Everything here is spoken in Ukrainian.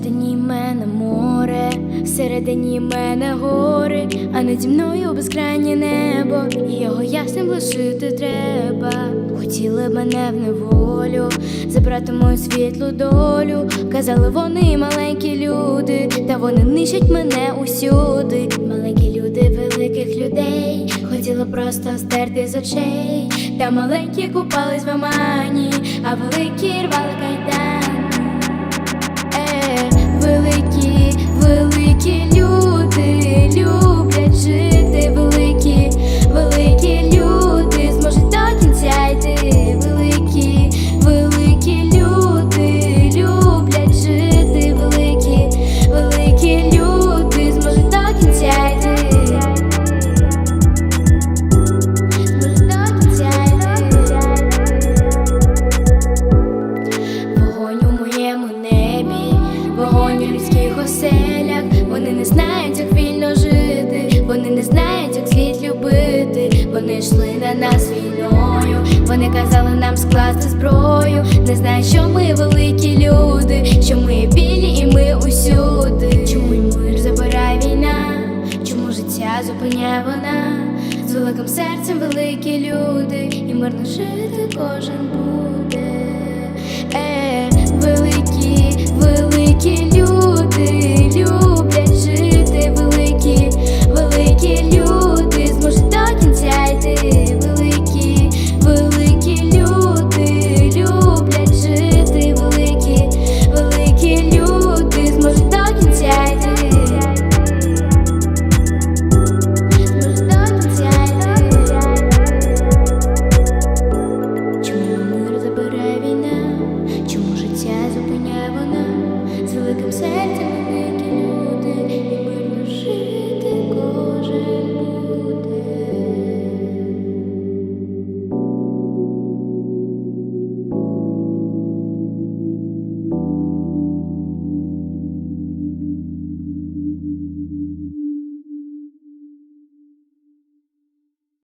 Всередині мене море, всередині мене гори, а наді мною безкрайнє небо, і його ясним лишити треба. Хотіли мене в неволю, забрати мою світлу долю. Казали вони маленькі люди, та вони нищать мене усюди. Маленькі люди великих людей, хотіли просто стерти з очей. Та маленькі купались в омані, а великі рвали кайдан. Вони не знають, як вільно жити, вони не знають, як світ любити. Вони йшли на нас війною. Вони казали нам скласти зброю. Не знають, що ми великі люди, що ми білі і ми усюди. Чому й мир забирає війна? Чому життя зупиняє вона? З великим серцем великі люди, і мирно жити кожен буде. I'm sent